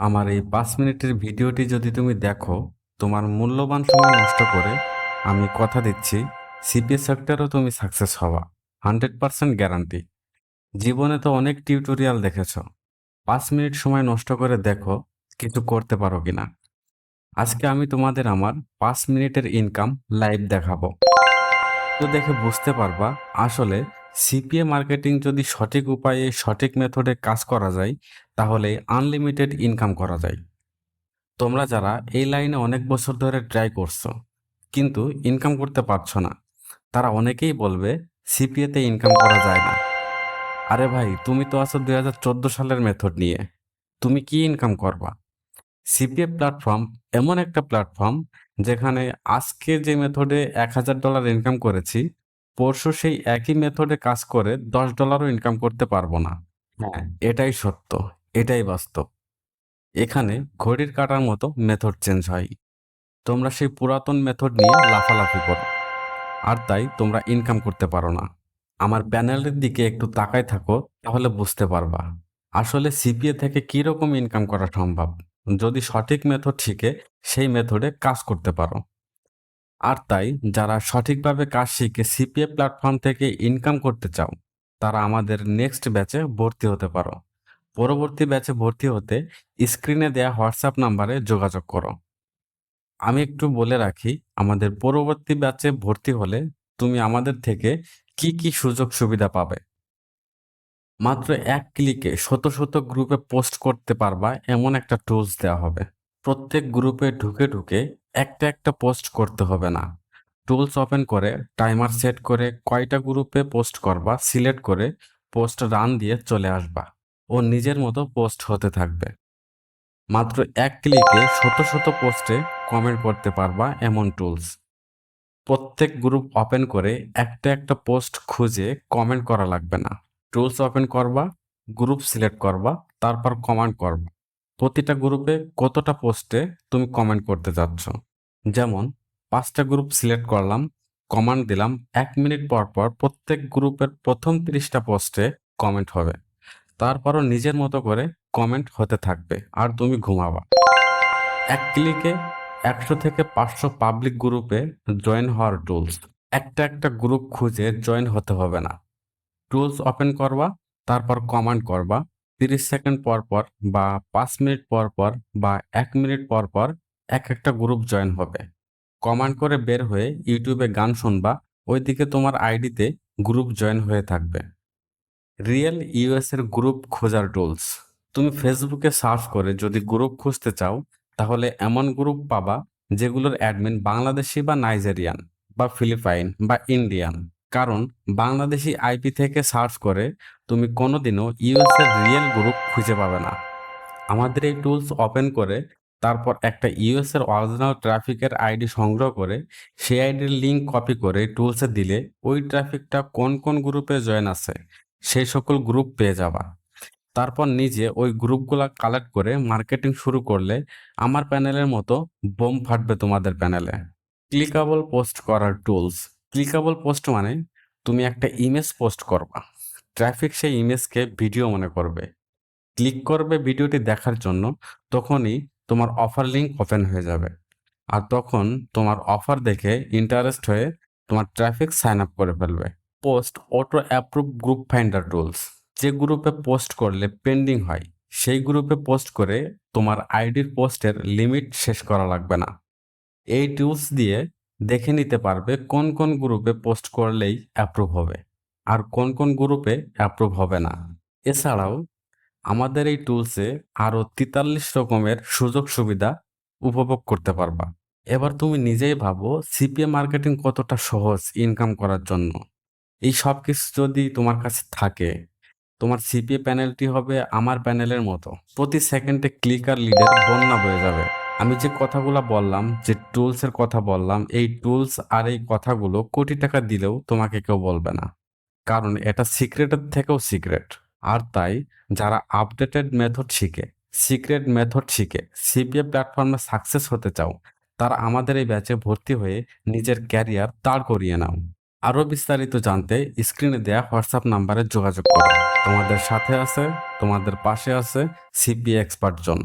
আমার এই পাঁচ মিনিটের ভিডিওটি যদি তুমি দেখো, তোমার মূল্যবান সময় নষ্ট করে আমি কথা দিচ্ছি সিপিএস সেক্টরেও তুমি সাকসেস হওয়া হান্ড্রেড পার্সেন্ট গ্যারান্টি জীবনে তো অনেক টিউটোরিয়াল দেখেছ। পাঁচ মিনিট সময় নষ্ট করে দেখো কিছু করতে পারো কি না আজকে আমি তোমাদের আমার পাঁচ মিনিটের ইনকাম লাইভ দেখাবো। তো দেখে বুঝতে পারবা, আসলে সিপিএ মার্কেটিং যদি সঠিক উপায়ে, সঠিক মেথডে কাজ করা যায়, তাহলে আনলিমিটেড ইনকাম করা যায়। তোমরা যারা এই লাইনে অনেক বছর ধরে ট্রাই করছ, কিন্তু ইনকাম করতে পারছ না, তারা অনেকেই বলবে সিপিএতে ইনকাম করা যায় না। আরে ভাই, তুমি তো আছো দুই হাজার চোদ্দ সালের মেথড নিয়ে, তুমি কি ইনকাম করবা? সিপিএ প্ল্যাটফর্ম এমন একটা প্ল্যাটফর্ম যেখানে আজকে যে মেথডে এক হাজার ডলার ইনকাম করেছি পরশু সেই একই মেথডে কাজ করে দশ ডলারও ইনকাম করতে পারব না। হ্যাঁ। এটাই সত্য এটাই বাস্তব। এখানে ঘড়ির কাটার মতো মেথড চেঞ্জ হয়। তোমরা সেই পুরাতন মেথড নিয়ে লাফালাফি করো। আর তাই তোমরা ইনকাম করতে পারো না। আমার প্যানেলের দিকে একটু তাকায় থাকো তাহলে বুঝতে পারবা। আসলে সিপিএ থেকে কি রকম ইনকাম করা সম্ভব? যদি সঠিক মেথড শিখে সেই মেথডে কাজ করতে পারো। আর তাই যারা সঠিকভাবে কাজ শিখে সিপিএ প্ল্যাটফর্ম থেকে ইনকাম করতে চাও, তারা আমাদের নেক্সট ব্যাচে ভর্তি হতে পারো। পরবর্তী ব্যাচে ভর্তি হতে স্ক্রিনে দেয়া হোয়াটসঅ্যাপ নাম্বারে যোগাযোগ করো। আমি একটু বলে রাখি, আমাদের পরবর্তী ব্যাচে ভর্তি হলে তুমি আমাদের থেকে কি কি সুযোগ সুবিধা পাবে? মাত্র এক ক্লিকে শত শত গ্রুপে পোস্ট করতে পারবা, এমন একটা টুলস দেওয়া হবে। প্রত্যেক গ্রুপে ঢুকে ঢুকে একটা একটা পোস্ট করতে হবে না। টুলস ওপেন করে টাইমার সেট করে, কয়টা গ্রুপে পোস্ট করবা সিলেক্ট করে পোস্ট রান দিয়ে চলে আসবা। ও নিজের মতো পোস্ট হতে থাকবে। মাত্র এক ক্লিকে শত শত পোস্টে কমেন্ট করতে পারবা এমন টুলস প্রত্যেক গ্রুপ ওপেন করে একটা একটা পোস্ট খুঁজে কমেন্ট করা লাগবে না। টুলস ওপেন করবা গ্রুপ সিলেক্ট করবা, তারপর কমেন্ট করবা। প্রতিটা গ্রুপে কতটা পোস্টে তুমি কমেন্ট করতে যাচ্ছ? যেমন, পাঁচটা গ্রুপ সিলেক্ট করলাম কমান্ড দিলাম, এক মিনিট পর পর প্রত্যেক গ্রুপের প্রথম তিরিশটা পোস্টে কমেন্ট হবে। তারপরও নিজের মতো করে কমেন্ট হতে থাকবে, আর তুমি ঘুমাবা। এক ক্লিকে একশো থেকে পাঁচশো পাবলিক গ্রুপে জয়েন হওয়ার টুলস একটা একটা গ্রুপ খুঁজে জয়েন হতে হবে না। টুলস ওপেন করবা, তারপর কমান্ড করবা। তিরিশ সেকেন্ড পর পর বা পাঁচ মিনিট পর পর বা এক মিনিট পর পর এক একটা গ্রুপ জয়েন হবে। কমান্ড করে বের হয়ে ইউটিউবে গান শুনবা, ওইদিকে তোমার আইডিতে গ্রুপ জয়েন হয়ে থাকবে। রিয়েল ইউএস এর গ্রুপ খোঁজার টুলস তুমি ফেসবুকে সার্চ করে যদি গ্রুপ খুঁজতে চাও, তাহলে এমন গ্রুপ পাবা যেগুলোর অ্যাডমিন বাংলাদেশি বা নাইজেরিয়ান বা ফিলিপাইন বা ইন্ডিয়ান কারণ বাংলাদেশি আইপি থেকে সার্চ করে তুমি কোনোদিনও ইউএস এর রিয়েল গ্রুপ খুঁজে পাবে না। আমাদের এই টুলস ওপেন করে তারপর একটা ইউএস এর অরিজিনাল ট্রাফিকের আইডি সংগ্রহ করে সেই আইডির লিঙ্ক কপি করে টুলসে দিলে ওই ট্রাফিকটা কোন কোন গ্রুপে জয়েন আছে, সেই সকল গ্রুপ পেয়ে যাবা। তারপর নিজে ওই গ্রুপগুলা কালেক্ট করে মার্কেটিং শুরু করলে আমার প্যানেলের মতো বোম ফাটবে তোমাদের প্যানেলে ক্লিকাবল পোস্ট করার টুলস ক্লিকাবল পোস্ট মানে তুমি একটা ইমেজ পোস্ট করবা। ট্রাফিক সেই ইমেজকে ভিডিও মনে করবে। ক্লিক করবে ভিডিওটি দেখার জন্য, তখনই তোমার অফার লিঙ্ক ওপেন হয়ে যাবে। আর তখন তোমার অফার দেখে ইন্টারেস্ট হয়ে তোমার ট্রাফিক সাইন আপ করে ফেলবে। Post auto approve group finder tools যে গ্রুপে পোস্ট করলে পেন্ডিং হয়, সেই গ্রুপে পোস্ট করে তোমার আইডির পোস্টের লিমিট শেষ করা লাগবে না। এই টুলস দিয়ে দেখে নিতে পারবে কোন কোন গ্রুপে পোস্ট করলেই অ্যাপ্রুভ হবে, আর কোন কোন গ্রুপে অ্যাপ্রুভ হবে না। এছাড়াও আমাদের এই টুলসে আরও তেতাল্লিশ রকমের সুযোগ সুবিধা উপভোগ করতে পারবা। এবার তুমি নিজেই ভাবো সিপিএ মার্কেটিং কতটা সহজ ইনকাম করার জন্য। এই সব কিছু যদি তোমার কাছে থাকে, তোমার সিপিএ প্যানেলটি হবে আমার প্যানেলের মতো। প্রতি সেকেন্ডে ক্লিক আর লিডের বন্যা বয়ে যাবে। আমি যে কথাগুলো বললাম, যে টুলসের কথা বললাম, এই টুলস আর এই কথাগুলো কোটি টাকা দিলেও তোমাকে কেউ বলবে না। কারণ এটা সিক্রেটের থেকেও সিক্রেট আর তাই যারা আপডেটেড মেথড শিখে সিক্রেট মেথড শিখে সিপিএ প্ল্যাটফর্মে সাকসেস হতে চাও, তারা আমাদের এই ব্যাচে ভর্তি হয়ে নিজের ক্যারিয়ার দাঁড় করিয়ে নাও। আরও বিস্তারিত জানতে স্ক্রিনে দেয়া হোয়াটসঅ্যাপ নাম্বারে যোগাযোগ করো তোমাদের সাথে আছে, তোমাদের পাশে আছে সিপিএ এক্সপার্ট জন।